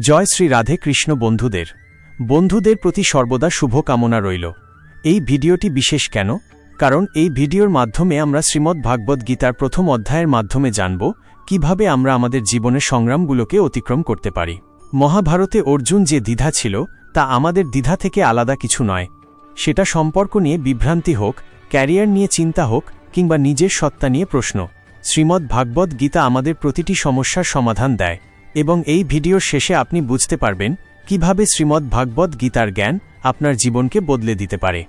জয় শ্রী রাধে কৃষ্ণ বন্ধুদের। বন্ধুদের প্রতি সর্বদা শুভকামনা রইল। এই ভিডিওটি বিশেষ কেন? কারণ এই ভিডিওর মাধ্যমে আমরা শ্রীমদ্ ভাগবত গীতার প্রথম অধ্যায়ের মাধ্যমে জানব, কীভাবে আমরা আমাদের জীবনের সংগ্রামগুলোকে অতিক্রম করতে পারি। মহাভারতে অর্জুন যে দ্বিধা ছিল, তা আমাদের দ্বিধা থেকে আলাদা কিছু নয়। সেটা সম্পর্ক নিয়ে বিভ্রান্তি হোক, ক্যারিয়ার নিয়ে চিন্তা হোক, কিংবা নিজের সত্তা নিয়ে প্রশ্ন। শ্রীমদ্ ভাগবত গীতা আমাদের প্রতিটি সমস্যার সমাধান দেয়। এবং এই ভিডিওর শেষে আপনি বুঝতে পারবেন কীভাবে শ্রীমদ্ ভাগবত গীতার জ্ঞান আপনার জীবনকে বদলে দিতে পারে।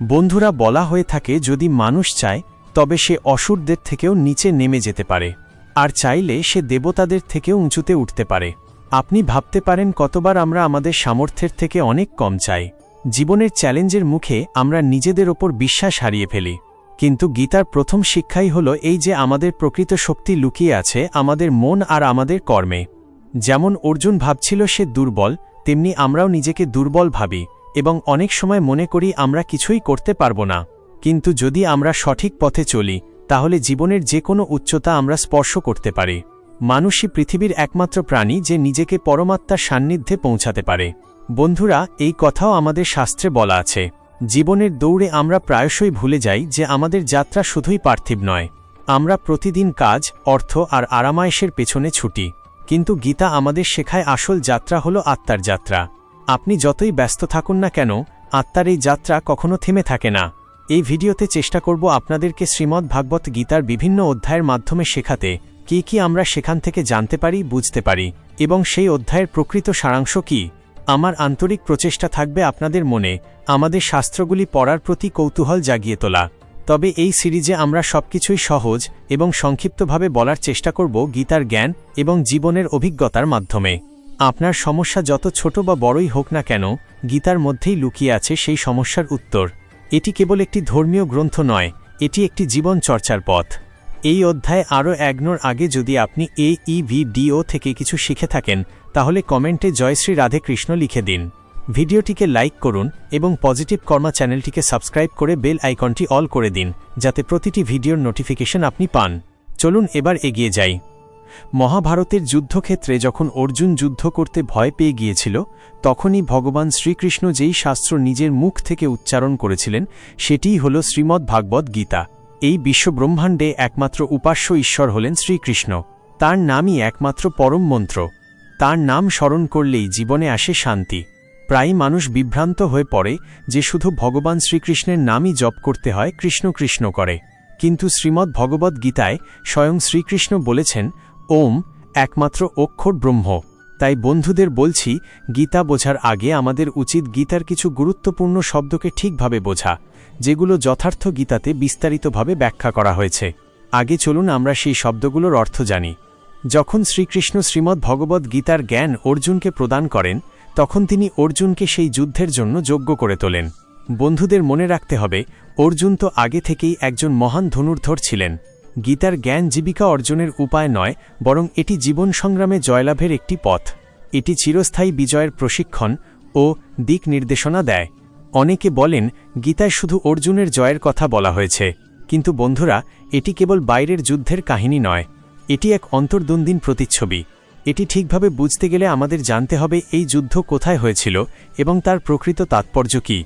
বন্ধুরা, বলা হয়ে থাকে, যদি মানুষ চায়, তবে সে অসুরদের থেকেও নিচে নেমে যেতে পারে, আর চাইলে সে দেবতাদের থেকেও উঁচুতে উঠতে পারে। আপনি ভাবতে পারেন, কতবার আমরা আমাদের সামর্থ্যের থেকে অনেক কম চাই। জীবনের চ্যালেঞ্জের মুখে আমরা নিজেদের ওপর বিশ্বাস হারিয়ে ফেলি। কিন্তু গীতার প্রথম শিক্ষাই হল এই যে আমাদের প্রকৃত শক্তি লুকিয়ে আছে, আমাদের মন আর আমাদের কর্মে। যেমন অর্জুন ভাবছিল সে দুর্বল, তেমনি আমরাও নিজেকে দুর্বল ভাবি, এবং অনেক সময় মনে করি আমরা কিছুই করতে পারব না। কিন্তু যদি আমরা সঠিক পথে চলি, তাহলে জীবনের যে কোনো উচ্চতা আমরা স্পর্শ করতে পারি। মানুষই পৃথিবীর একমাত্র প্রাণী যে নিজেকে পরমাত্মার সান্নিধ্যে পৌঁছাতে পারে। বন্ধুরা, এই কথাও আমাদের শাস্ত্রে বলা আছে। জীবনের দৌড়ে আমরা প্রায়শই ভুলে যাই যে আমাদের যাত্রা শুধুই পার্থিব নয়। আমরা প্রতিদিন কাজ, অর্থ আর আরামায়েশের পেছনে ছুটি। কিন্তু গীতা আমাদের শেখায় আসল যাত্রা হল আত্মার যাত্রা। আপনি যতই ব্যস্ত থাকুন না কেন, আত্মার এই যাত্রা কখনো থেমে থাকে না। এই ভিডিওতে চেষ্টা করব আপনাদেরকে শ্রীমদ্ ভাগবত গীতার বিভিন্ন অধ্যায়ের মাধ্যমে শেখাতে, কি কি আমরা সেখান থেকে জানতে পারি, বুঝতে পারি, এবং সেই অধ্যায়ের প্রকৃত সারাংশ কি? আমার আন্তরিক প্রচেষ্টা থাকবে আপনাদের মনে, আমাদের শাস্ত্রগুলি পড়ার প্রতি কৌতূহল জাগিয়ে তোলা। তবে এই সিরিজে আমরা সবকিছুই সহজ এবং সংক্ষিপ্তভাবে বলার চেষ্টা করব গীতার জ্ঞান এবং জীবনের অভিজ্ঞতার মাধ্যমে। আপনার সমস্যা যত ছোট বা বড়ই হোক না কেন, গীতার মধ্যেই লুকিয়ে আছে সেই সমস্যার উত্তর। এটি কেবল একটি ধর্মীয় গ্রন্থ নয়, এটি একটি জীবন চর্চার পথ। এই অধ্যায়ে আরও একনোর আগে যদি আপনি এ ই ভি ইভিডিও থেকে কিছু শিখে থাকেন, তাহলে কমেন্টে জয়শ্রী রাধে কৃষ্ণ লিখে দিন। ভিডিওটিকে লাইক করুন এবং পজিটিভ কর্মা চ্যানেলটিকে সাবস্ক্রাইব করে বেল আইকনটি অল করে দিন, যাতে প্রতিটি ভিডিওর নোটিফিকেশন আপনি পান। চলুন এবার এগিয়ে যাই। মহাভারতের যুদ্ধক্ষেত্রে যখন অর্জুন যুদ্ধ করতে ভয় পেয়ে গিয়েছিল, তখনই ভগবান শ্রীকৃষ্ণ যেই শাস্ত্র নিজের মুখ থেকে উচ্চারণ করেছিলেন, সেটিই হল শ্রীমদ্ ভাগবত গীতা। এই বিশ্বব্রহ্মাণ্ডে একমাত্র উপাস্য ঈশ্বর হলেন শ্রীকৃষ্ণ। তার নামই একমাত্র পরম মন্ত্র। তার নাম স্মরণ করলেই জীবনে আসে শান্তি। প্রায় মানুষ বিভ্রান্ত হয়ে পড়ে যে শুধু ভগবান শ্রীকৃষ্ণের নামই জপ করতে হয় কৃষ্ণ কৃষ্ণ করে। কিন্তু শ্রীমদ্ ভগবদ্ গীতায় স্বয়ং শ্রীকৃষ্ণ বলেছেন, ওম, একমাত্র অক্ষর ব্রহ্ম। তাই বন্ধুদের বলছি, গীতা বোঝার আগে আমাদের উচিত গীতার কিছু গুরুত্বপূর্ণ শব্দকে ঠিকভাবে বোঝা, যেগুলো যথার্থ গীতাতে বিস্তারিতভাবে ব্যাখ্যা করা হয়েছে। আগে চলুন আমরা সেই শব্দগুলোর অর্থ জানি। যখন শ্রীকৃষ্ণ শ্রীমদ্ ভগবদ্ গীতার জ্ঞান অর্জুনকে প্রদান করেন তখন তিনি অর্জুনকে সেই যুদ্ধের জন্য যোগ্য করে তোলেন। বন্ধুদের মনে রাখতে হবে, অর্জুন তো আগে থেকেই একজন মহান ধনুর্ধর ছিলেন। গীতার জ্ঞান জীবিকা অর্জনের উপায় নয়, বরং এটি জীবন সংগ্রামে জয়লাভের একটি পথ। এটি চিরস্থায়ী বিজয়ের প্রশিক্ষণ ও দিক নির্দেশনা দেয়। অনেকে বলেন, গীতায় শুধু অর্জুনের জয়ের কথা বলা হয়েছে, কিন্তু বন্ধুরা, এটি কেবল বাইরের যুদ্ধের কাহিনী নয়। এটি এক অন্তর্দ্বন্দ্বীন প্রতিচ্ছবি। এটি ঠিকভাবে বুঝতে গেলে আমাদের জানতে হবে এই যুদ্ধ কোথায় হয়েছিল এবং তার প্রকৃত তাৎপর্য কী।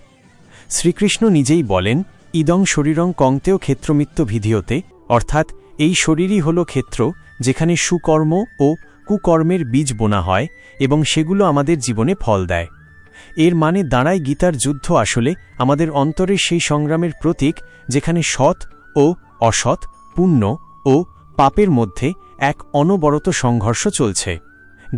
শ্রীকৃষ্ণ নিজেই বলেন, ইদং শরীরং কংতেও ক্ষেত্রমিত্ত ভিধিয়তে অর্থাৎ এই শরীরই হল ক্ষেত্র যেখানে সুকর্ম ও কুকর্মের বীজ বোনা হয় এবং সেগুলো আমাদের জীবনে ফল দেয়। এর মানে দাঁড়ায় গীতার যুদ্ধ আসলে আমাদের অন্তরের সেই সংগ্রামের প্রতীক যেখানে সৎ ও অসৎ, পুণ্য ও পাপের মধ্যে এক অনবরত সংঘর্ষ চলছে।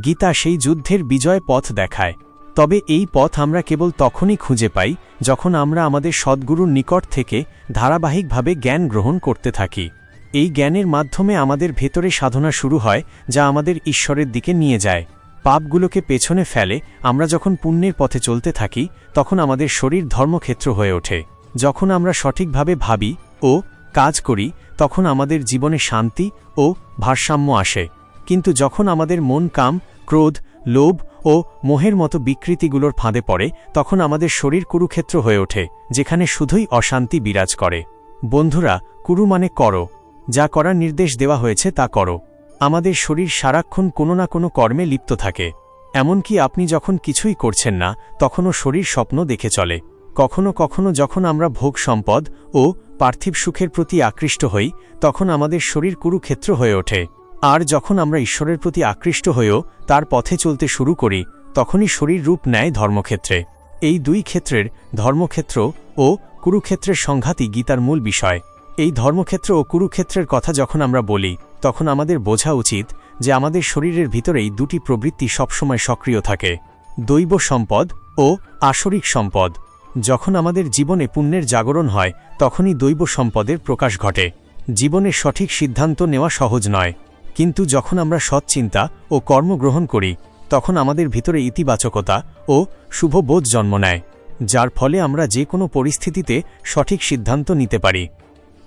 গীতা সেই যুদ্ধের বিজয় পথ দেখায়। তবে এই পথ আমরা কেবল তখনই খুঁজে পাই যখন আমরা আমাদের সদ্গুরুর নিকট থেকে ধারাবাহিকভাবে জ্ঞান গ্রহণ করতে থাকি। এই জ্ঞানের মাধ্যমে আমাদের ভেতরে সাধনা শুরু হয়, যা আমাদের ঈশ্বরের দিকে নিয়ে যায়। পাপগুলোকে পেছনে ফেলে আমরা যখন পুণ্যের পথে চলতে থাকি, তখন আমাদের শরীর ধর্মক্ষেত্র হয়ে ওঠে। যখন আমরা সঠিকভাবে ভাবি, ও কাজ করি, তখন আমাদের জীবনে শান্তি ও ভারসাম্য আসে। কিন্তু যখন আমাদের মন কাম, ক্রোধ, লোভ ও মোহের মতো বিকৃতিগুলোর ফাঁদে পড়ে, তখন আমাদের শরীর কুরুক্ষেত্র হয়ে ওঠে, যেখানে শুধুই অশান্তি বিরাজ করে। বন্ধুরা, কুরু মানে করো। যা করার নির্দেশ দেওয়া হয়েছে তা করো। আমাদের শরীর সারাক্ষণ কোনো না কোনো কর্মে লিপ্ত থাকে। এমনকি আপনি যখন কিছুই করছেন না, তখনও শরীর স্বপ্ন দেখে চলে। কখনো কখনো যখন আমরা ভোগ সম্পদ ও পার্থিব সুখের প্রতি আকৃষ্ট হই, তখন আমাদের শরীর কুরুক্ষেত্র হয়ে ওঠে। আর যখন আমরা ঈশ্বরের প্রতি আকৃষ্ট হয়েও তার পথে চলতে শুরু করি, তখনই শরীর রূপ নেয় ধর্মক্ষেত্রে। এই দুই ক্ষেত্রের ধর্মক্ষেত্র ও কুরুক্ষেত্রের সংঘাতই গীতার মূল বিষয়। এই ধর্মক্ষেত্র ও কুরুক্ষেত্রের কথা যখন আমরা বলি, তখন আমাদের বোঝা উচিত যে আমাদের শরীরের ভিতরেই দুটি প্রবৃত্তি সবসময় সক্রিয় থাকে। দৈব সম্পদ ও আসরিক সম্পদ। যখন আমাদের জীবনে পুণ্যের জাগরণ হয়, তখনই দৈব সম্পদের প্রকাশ ঘটে। জীবনের সঠিক সিদ্ধান্ত নেওয়া সহজ নয়। কিন্তু যখন আমরা সৎচিন্তা ও কর্ম গ্রহণ করি, তখন আমাদের ভিতরে ইতিবাচকতা ও শুভবোধ জন্ম নেয়, যার ফলে আমরা যে কোনো পরিস্থিতিতে সঠিক সিদ্ধান্ত নিতে পারি।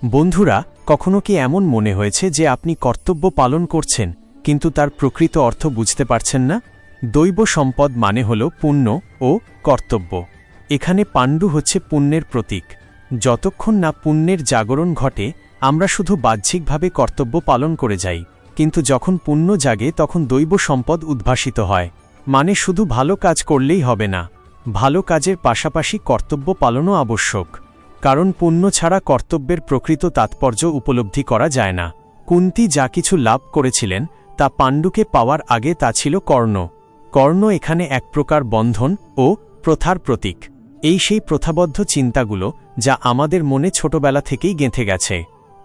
বন্ধুরা, কখনো কি এমন মনে হয়েছে যে আপনি কর্তব্য পালন করছেন, কিন্তু তার প্রকৃত অর্থ বুঝতে পারছেন না? দৈব সম্পদ মানে হল পুণ্য ও কর্তব্য। এখানে পাণ্ডু হচ্ছে পুণ্যের প্রতীক। যতক্ষণ না পুণ্যের জাগরণ ঘটে, আমরা শুধু বাহ্যিকভাবে কর্তব্য পালন করে যাই, কিন্তু যখন পুণ্য জাগে তখন দৈব সম্পদ উদ্ভাসিত হয়। মানে শুধু ভালো কাজ করলেই হবে না, ভালো কাজের পাশাপাশি কর্তব্য পালনও আবশ্যক। কারণ পুণ্য ছাড়া কর্তব্যের প্রকৃত তাৎপর্য উপলব্ধি করা যায় না। কুন্তি যা কিছু লাভ করেছিলেন, তা পাণ্ডুকে পাওয়ার আগে তা ছিল কর্ণ। কর্ণ এখানে এক প্রকার বন্ধন ও প্রথার প্রতীক। এই সেই প্রথাবদ্ধ চিন্তাগুলো যা আমাদের মনে ছোটবেলা থেকেই গেঁথে গেছে।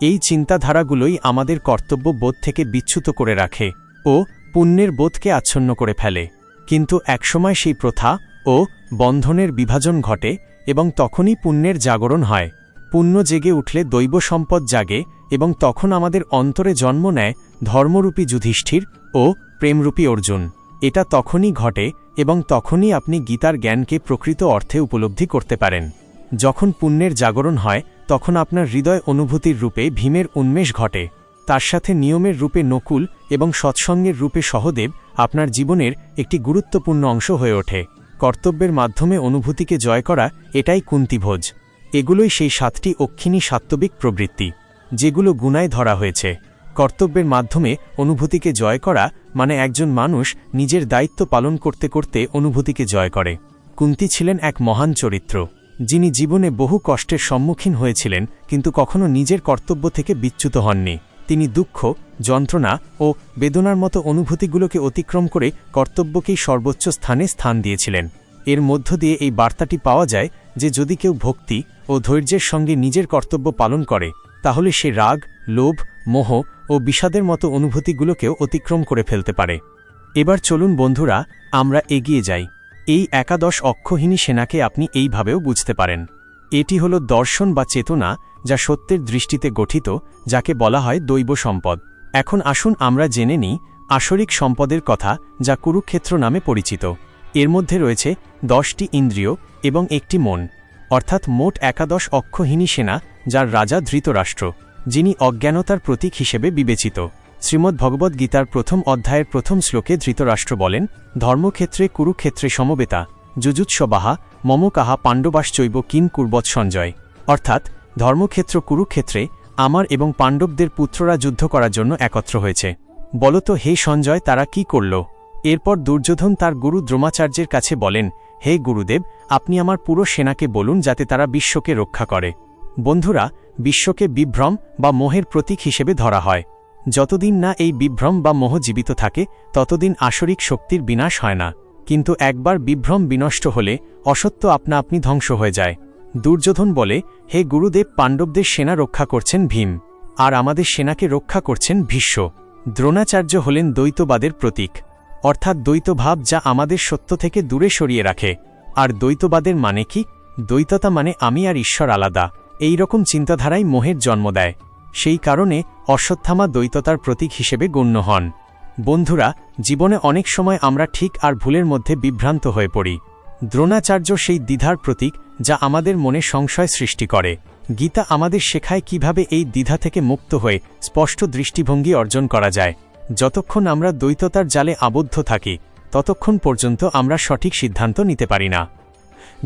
এই চিন্তাধারাগুলোই আমাদের কর্তব্য বোধ থেকে বিচ্যুত করে রাখে ও পুণ্যের বোধকে আচ্ছন্ন করে ফেলে। কিন্তু একসময় সেই প্রথা ও বন্ধনের বিভাজন ঘটে এবং তখনই পুণ্যের জাগরণ হয়। পুণ্য জেগে উঠলে দৈব সম্পদ জাগে এবং তখন আমাদের অন্তরে জন্ম নেয় ধর্মরূপী যুধিষ্ঠির ও প্রেমরূপী অর্জুন। এটা তখনই ঘটে এবং তখনই আপনি গীতার জ্ঞানকে প্রকৃত অর্থে উপলব্ধি করতে পারেন। যখন পুণ্যের জাগরণ হয়, তখন আপনার হৃদয় অনুভূতির রূপে ভীমের উন্মেষ ঘটে। তার সাথে নিয়মের রূপে নকুল এবং সৎসঙ্গের রূপে সহদেব আপনার জীবনের একটি গুরুত্বপূর্ণ অংশ হয়ে ওঠে। কর্তব্যের মাধ্যমে অনুভূতিকে জয় করা এটাই কুন্তিভোজ। এগুলোই সেই সাতটি অক্ষিণী সাত্ত্বিক প্রবৃত্তি, যেগুলো গুনায় ধরা হয়েছে। কর্তব্যের মাধ্যমে অনুভূতিকে জয় করা মানে একজন মানুষ নিজের দায়িত্ব পালন করতে করতে অনুভূতিকে জয় করে। কুন্তি ছিলেন এক মহান চরিত্র। যিনি জীবনে বহু কষ্টের সম্মুখীন হয়েছিলেন, কিন্তু কখনো নিজের কর্তব্য থেকে বিচ্যুত হননি। তিনি দুঃখ, যন্ত্রণা ও বেদনার মতো অনুভূতিগুলোকে অতিক্রম করে কর্তব্যকেই সর্বোচ্চ স্থানে স্থান দিয়েছিলেন। এর মধ্য দিয়ে এই বার্তাটি পাওয়া যায় যে যদি কেউ ভক্তি ও ধৈর্যের সঙ্গে নিজের কর্তব্য পালন করে, তাহলে সে রাগ, লোভ মোহ ও বিষাদের মতো অনুভূতিগুলোকেও অতিক্রম করে ফেলতে পারে। এবার চলুন বন্ধুরা, আমরা এগিয়ে যাই। এই একাদশ অক্ষহীনী সেনাকে আপনি এইভাবেও বুঝতে পারেন। এটি হল দর্শন বা চেতনা যা সত্যের দৃষ্টিতে গঠিত, যাকে বলা হয় দৈব সম্পদ। এখন আসুন আমরা জেনে নিই আসরিক সম্পদের কথা যা কুরুক্ষেত্র নামে পরিচিত। এর মধ্যে রয়েছে দশটি ইন্দ্রিয় এবং একটি মন, অর্থাৎ মোট একাদশ অক্ষহীনী সেনা যার রাজা ধৃতরাষ্ট্র। যিনি অজ্ঞানতার প্রতীক হিসেবে বিবেচিত। শ্রীমদ্ ভগবদ্গীতার প্রথম অধ্যায়ের প্রথম শ্লোকে ধৃতরাষ্ট্র বলেন, ধর্মক্ষেত্রে কুরুক্ষেত্রে সমবেতা, যুজুৎসবাহা মম কাহা পাণ্ডবাশ্চৈব কিন কুর্বৎ সঞ্জয়। অর্থাৎ, ধর্মক্ষেত্র কুরুক্ষেত্রে আমার এবং পাণ্ডবদের পুত্ররা যুদ্ধ করার জন্য একত্র হয়েছে। বলতো, হে সঞ্জয়, তারা কি করল? এরপর দুর্যোধন তার গুরু দ্রোমাচার্যের কাছে বলেন, হে গুরুদেব, আপনি আমার পুরো সেনাকে বলুন যাতে তারা বিশ্বকে রক্ষা করে। বন্ধুরা, বিশ্বকে বিভ্রম বা মোহের প্রতীক হিসেবে ধরা হয়। যতদিন না এই বিভ্রম বা মোহ জীবিত থাকে, ততদিন আসরিক শক্তির বিনাশ হয় না। কিন্তু একবার বিভ্রম বিনষ্ট হলে অসত্য আপনা আপনি ধ্বংস হয়ে যায়। দুর্যোধন বলে, হে গুরুদেব, পাণ্ডবদের সেনা রক্ষা করছেন ভীম, আর আমাদের সেনাকে রক্ষা করছেন ভীষ্ম। দ্রোণাচার্য হলেন দ্বৈতবাদের প্রতীক। অর্থাৎ দ্বৈতভাব যা আমাদের সত্য থেকে দূরে সরিয়ে রাখে। আর দ্বৈতবাদের মানে কি? দ্বৈততা মানে আমি আর ঈশ্বর আলাদা। এই রকম চিন্তাধারাই মোহের জন্ম দেয়। সেই কারণে অশ্বত্থামা দ্বৈততার প্রতীক হিসেবে গণ্য হন। বন্ধুরা, জীবনে অনেক সময় আমরা ঠিক আর ভুলের মধ্যে বিভ্রান্ত হয়ে পড়ি। দ্রোণাচার্য সেই দ্বিধার প্রতীক যা আমাদের মনে সংশয় সৃষ্টি করে। গীতা আমাদের শেখায় কীভাবে এই দ্বিধা থেকে মুক্ত হয়ে স্পষ্ট দৃষ্টিভঙ্গি অর্জন করা যায়। যতক্ষণ আমরা দ্বৈততার জালে আবদ্ধ থাকি, ততক্ষণ পর্যন্ত আমরা সঠিক সিদ্ধান্ত নিতে পারি না।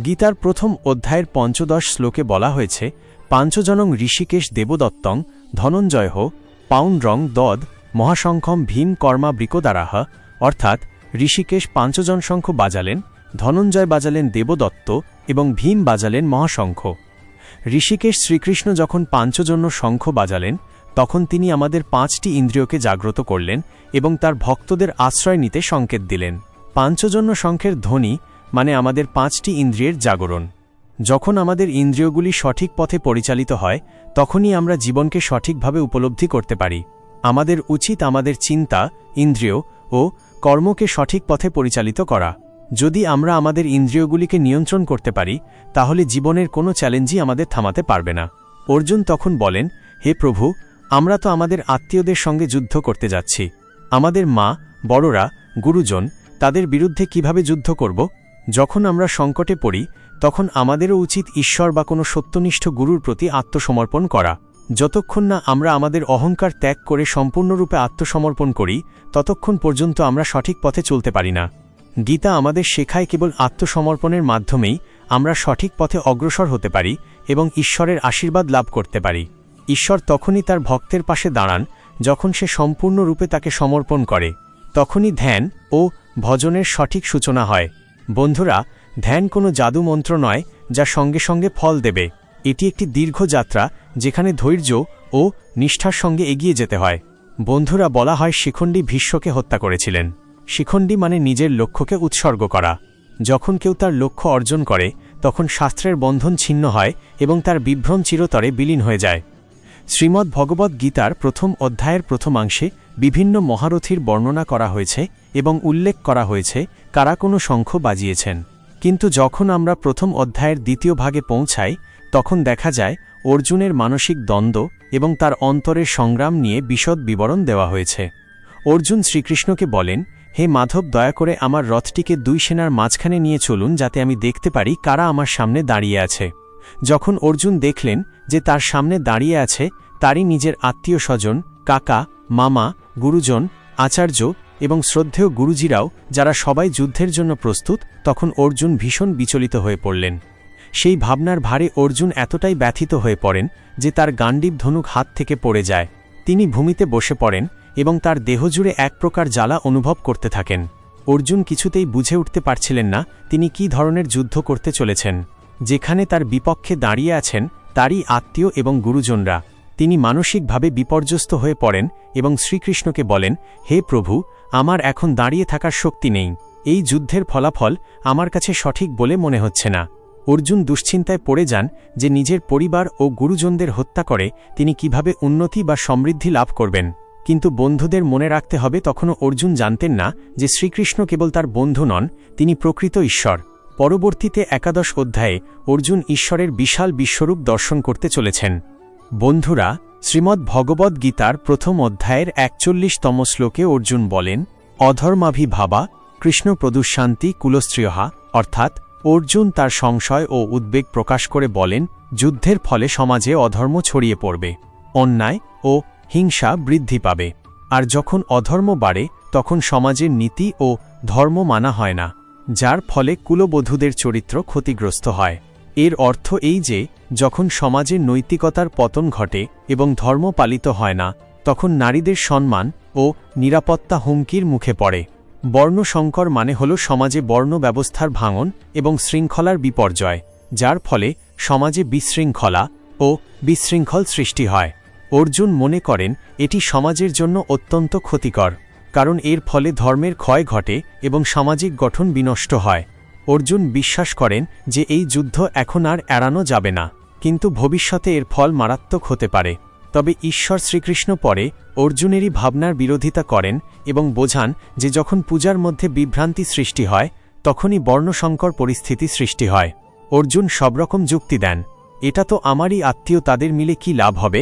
গীতার প্রথম অধ্যায়ের পঞ্চদশ শ্লোকে বলা হয়েছে, পাঞ্চজনং ঋষিকেশ দেবদত্তং ধনঞ্জয় পাউন রং দদ, মহাশঙ্খম ভীম কর্মা বৃকদারাহ, অর্থাৎ ঋষিকেশ পাঞ্চজন শঙ্খ বাজালেন, ধনঞ্জয় বাজালেন দেবদত্ত এবং ভীম বাজালেন মহাশঙ্খ। ঋষিকেশ শ্রীকৃষ্ণ যখন পাঞ্চজন্য শঙ্খ বাজালেন, তখন তিনি আমাদের পাঁচটি ইন্দ্রিয়কে জাগ্রত করলেন এবং তার ভক্তদের আশ্রয় নিতে সংকেত দিলেন। পাঞ্চজন্য শঙ্খের ধ্বনি মানে আমাদের পাঁচটি ইন্দ্রিয়ের জাগরণ। যখন আমাদের ইন্দ্রিয়গুলি সঠিক পথে পরিচালিত হয়, তখনই আমরা জীবনকে সঠিকভাবে উপলব্ধি করতে পারি। আমাদের উচিত আমাদের চিন্তা, ইন্দ্রিয় ও কর্মকে সঠিক পথে পরিচালিত করা। যদি আমরা আমাদের ইন্দ্রিয়গুলিকে নিয়ন্ত্রণ করতে পারি, তাহলে জীবনের কোনো চ্যালেঞ্জই আমাদের থামাতে পারবে না। অর্জুন তখন বলেন, হে প্রভু, আমরা তো আমাদের আত্মীয়দের সঙ্গে যুদ্ধ করতে যাচ্ছি। আমাদের মা, বড়রা, গুরুজন, তাদের বিরুদ্ধে কীভাবে যুদ্ধ করব? যখন আমরা সংকটে পড়ি, তখন আমাদেরও উচিত ঈশ্বর বা কোনো সত্যনিষ্ঠ গুরুর প্রতি আত্মসমর্পণ করা। যতক্ষণ না আমরা আমাদের অহংকার ত্যাগ করে সম্পূর্ণরূপে আত্মসমর্পণ করি, ততক্ষণ পর্যন্ত আমরা সঠিক পথে চলতে পারি না। গীতা আমাদের শেখায় কেবল আত্মসমর্পণের মাধ্যমেই আমরা সঠিক পথে অগ্রসর হতে পারি এবং ঈশ্বরের আশীর্বাদ লাভ করতে পারি। ঈশ্বর তখনই তার ভক্তের পাশে দাঁড়ান যখন সে সম্পূর্ণরূপে তাকে সমর্পণ করে। তখনই ধ্যান ও ভজনের সঠিক সূচনা হয়। বন্ধুরা, ধ্যান কোনো জাদু মন্ত্র নয় যা সঙ্গে সঙ্গে ফল দেবে। এটি একটি দীর্ঘ যাত্রা যেখানে ধৈর্য ও নিষ্ঠার সঙ্গে এগিয়ে যেতে হয়। বন্ধুরা, বলা হয় শিখণ্ডী ভীষ্মকে হত্যা করেছিলেন। শিখণ্ডী মানে নিজের লক্ষ্যকে উৎসর্গ করা। যখন কেউ তার লক্ষ্য অর্জন করে, তখন শাস্ত্রের বন্ধন ছিন্ন হয় এবং তার বিভ্রম চিরতরে বিলীন হয়ে যায়। শ্রীমদ্ ভগবদ্ গীতার প্রথম অধ্যায়ের প্রথমাংশে বিভিন্ন মহারথীর বর্ণনা করা হয়েছে এবং উল্লেখ করা হয়েছে কারা কোনো শঙ্খ বাজিয়েছেন। কিন্তু যখন আমরা প্রথম অধ্যায়ের দ্বিতীয় ভাগে পৌঁছাই, তখন দেখা যায় অর্জুনের মানসিক দ্বন্দ্ব এবং তার অন্তরের সংগ্রাম নিয়ে বিশদ বিবরণ দেওয়া হয়েছে। অর্জুন শ্রীকৃষ্ণকে বলেন, হে মাধব, দয়া করে আমার রথটিকে দুই সেনার মাঝখানে নিয়ে চলুন যাতে আমি দেখতে পারি কারা আমার সামনে দাঁড়িয়ে আছে। যখন অর্জুন দেখলেন যে তার সামনে দাঁড়িয়ে আছে তারই নিজের আত্মীয় স্বজন, কাকা, মামা, গুরুজন, আচার্য এবং শ্রদ্ধেয় গুরুজিরাও যারা সবাই যুদ্ধের জন্য প্রস্তুত, তখন অর্জুন ভীষণ বিচলিত হয়ে পড়লেন। সেই ভাবনার ভারে অর্জুন এতটাই ব্যথিত হয়ে পড়েন যে তার গান্ডীব ধনুক হাত থেকে পড়ে যায়। তিনি ভূমিতে বসে পড়েন এবং তার দেহ জুড়ে এক প্রকার জ্বালা অনুভব করতে থাকেন। অর্জুন কিছুতেই বুঝে উঠতে পারছিলেন না তিনি কি ধরনের যুদ্ধ করতে চলেছেন। যেখানে তার বিপক্ষে দাঁড়িয়ে আছেন তারই আত্মীয় এবং গুরুজনরা। তিনি মানসিকভাবে বিপর্যস্ত হয়ে পড়েন এবং শ্রীকৃষ্ণকে বলেন, হে প্রভু, আমার এখন দাঁড়িয়ে থাকার শক্তি নেই। এই যুদ্ধের ফলাফল আমার কাছে সঠিক বলে মনে হচ্ছে না। অর্জুন দুশ্চিন্তায় পড়ে যান যে নিজের পরিবার ও গুরুজনদের হত্যা করে তিনি কীভাবে উন্নতি বা সমৃদ্ধি লাভ করবেন। কিন্তু বন্ধুদের মনে রাখতে হবে, তখনও অর্জুন জানতেন না যে শ্রীকৃষ্ণ কেবল তার বন্ধু নন, তিনি প্রকৃত ঈশ্বর। পরবর্তীতে একাদশ অধ্যায়ে অর্জুন ঈশ্বরের বিশাল বিশ্বরূপ দর্শন করতে চলেছেন। বন্ধুরা, শ্রীমদ্ ভগবদ্ গীতার প্রথম অধ্যায়ের একচল্লিশতম শ্লোকে অর্জুন বলেন অধর্মাভি ভাবা কৃষ্ণ প্রদুশান্তি কুলস্ত্রিয়হা অর্থাৎ অর্জুন তার সংশয় ও উদ্বেগ প্রকাশ করে বলেন, যুদ্ধের ফলে সমাজে অধর্ম ছড়িয়ে পড়বে, অন্যায় ও হিংসা বৃদ্ধি পাবে। আর যখন অধর্ম বাড়ে, তখন সমাজের নীতি ও ধর্ম মানা হয় না, যার ফলে কুলবধূদের চরিত্র ক্ষতিগ্রস্ত হয়। এর অর্থ এই যে, যখন সমাজের নৈতিকতার পতন ঘটে এবং ধর্ম পালিত হয় না, তখন নারীদের সম্মান ও নিরাপত্তা হুমকির মুখে পড়ে। বর্ণসংকর মানে হল সমাজে বর্ণ ব্যবস্থার ভাঙন এবং শৃঙ্খলার বিপর্যয়, যার ফলে সমাজে বিশৃঙ্খলা ও বিশৃঙ্খল সৃষ্টি হয়। অর্জুন মনে করেন, এটি সমাজের জন্য অত্যন্ত ক্ষতিকর, কারণ এর ফলে ধর্মের ক্ষয় ঘটে এবং সামাজিক গঠন বিনষ্ট হয়। অর্জুন বিশ্বাস করেন যে এই যুদ্ধ এখন আর এড়ানো যাবে না, কিন্তু ভবিষ্যতে এর ফল মারাত্মক হতে পারে। তবে ঈশ্বর শ্রীকৃষ্ণ পরে অর্জুনেরই ভাবনার বিরোধিতা করেন এবং বোঝান যে যখন পূজার মধ্যে বিভ্রান্তি সৃষ্টি হয়, তখনই বর্ণসংকর পরিস্থিতি সৃষ্টি হয়। অর্জুন সবরকম যুক্তি দেন, এটা তো আমারই আত্মীয় তাদের মিলে কি লাভ হবে?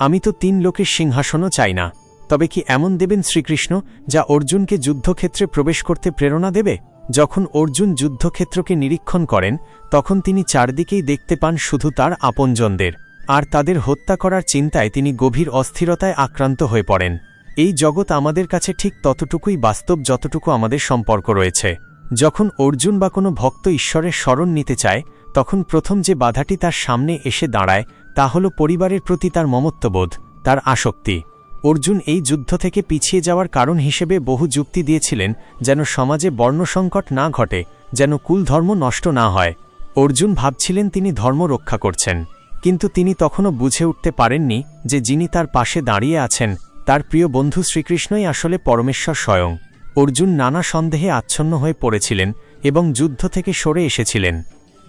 আমি তো তিন লোকের সিংহাসনও চাই না। তবে কি এমন দেবেন শ্রীকৃষ্ণ, যা অর্জুনকে যুদ্ধক্ষেত্রে প্রবেশ করতে প্রেরণা দেবে? যখন অর্জুন যুদ্ধক্ষেত্রকে নিরীক্ষণ করেন, তখন তিনি চারদিকেই দেখতে পান শুধু তার আপনজনদের। আর তাদের হত্যা করার চিন্তায় তিনি গভীর অস্থিরতায় আক্রান্ত হয়ে পড়েন। এই জগৎ আমাদের কাছে ঠিক ততটুকুই বাস্তব যতটুকু আমাদের সম্পর্ক রয়েছে। যখন অর্জুন বা কোনো ভক্ত ঈশ্বরের স্মরণ নিতে চায়, তখন প্রথম যে বাধাটি তার সামনে এসে দাঁড়ায়, তা হল পরিবারের প্রতি তার মমত্ববোধ, তার আসক্তি। অর্জুন এই যুদ্ধ থেকে পিছিয়ে যাওয়ার কারণ হিসেবে বহু যুক্তি দিয়েছিলেন যেন সমাজে বর্ণসংকট না ঘটে, যেন কুল ধর্ম নষ্ট না হয়। অর্জুন ভাবছিলেন তিনি ধর্ম রক্ষা করছেন। কিন্তু তিনি তখনও বুঝে উঠতে পারেননি যে যিনি তার পাশে দাঁড়িয়ে আছেন, তার প্রিয় বন্ধু শ্রীকৃষ্ণই আসলে পরমেশ্বর স্বয়ং। অর্জুন নানা সন্দেহে আচ্ছন্ন হয়ে পড়েছিলেন এবং যুদ্ধ থেকে সরে এসেছিলেন।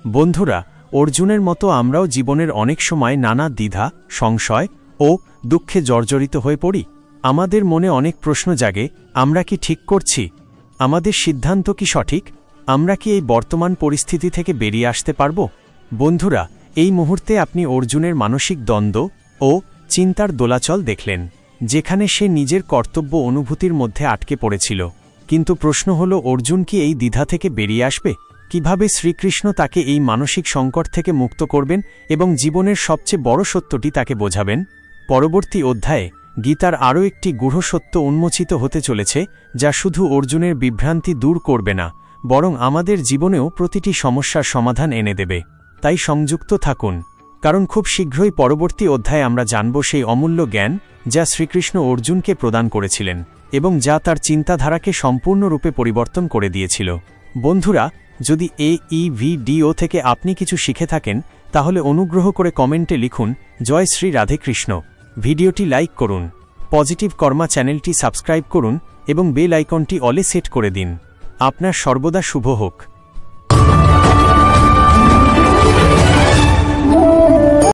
বন্ধুরা, অর্জুনের মতো আমরাও জীবনের অনেক সময় নানা দ্বিধা, সংশয় ও দুঃখে জর্জরিত হয়ে পড়ি। আমাদের মনে অনেক প্রশ্ন জাগে, আমরা কি ঠিক করছি? আমাদের সিদ্ধান্ত কি সঠিক? আমরা কি এই বর্তমান পরিস্থিতি থেকে বেরিয়ে আসতে পারব? বন্ধুরা, এই মুহূর্তে আপনি অর্জুনের মানসিক দ্বন্দ্ব ও চিন্তার দোলাচল দেখলেন, যেখানে সে নিজের কর্তব্য অনুভূতির মধ্যে আটকে পড়েছিল। কিন্তু প্রশ্ন হল, অর্জুন কি এই দ্বিধা থেকে বেরিয়ে আসবে? কীভাবে শ্রীকৃষ্ণ তাকে এই মানসিক সংকট থেকে মুক্ত করবেন এবং জীবনের সবচেয়ে বড় সত্যটি তাকে বোঝাবেন? পরবর্তী অধ্যায়ে গীতার আরও একটি গূঢ় সত্য উন্মোচিত হতে চলেছে, যা শুধু অর্জুনের বিভ্রান্তি দূর করবে না, বরং আমাদের জীবনেও প্রতিটি সমস্যার সমাধান এনে দেবে। তাই সংযুক্ত থাকুন। কারণ খুব শীঘ্রই পরবর্তী অধ্যায়ে আমরা জানব সেই অমূল্য জ্ঞান, যা শ্রীকৃষ্ণ অর্জুনকে প্রদান করেছিলেন, এবং যা তার চিন্তাধারাকে সম্পূর্ণরূপে পরিবর্তন করে দিয়েছিল। বন্ধুরা, যদি এ ই ভিডিও থেকে আপনি কিছু শিখে থাকেন, তাহলে অনুগ্রহ করে কমেন্টে লিখুন, জয় শ্রী রাধেকৃষ্ণ ভিডিওটি লাইক করুন, পজিটিভ কর্মা চ্যানেলটি সাবস্ক্রাইব করুন এবং বেল আইকনটি অলে সেট করে দিন। আপনার সর্বদা শুভ হোক।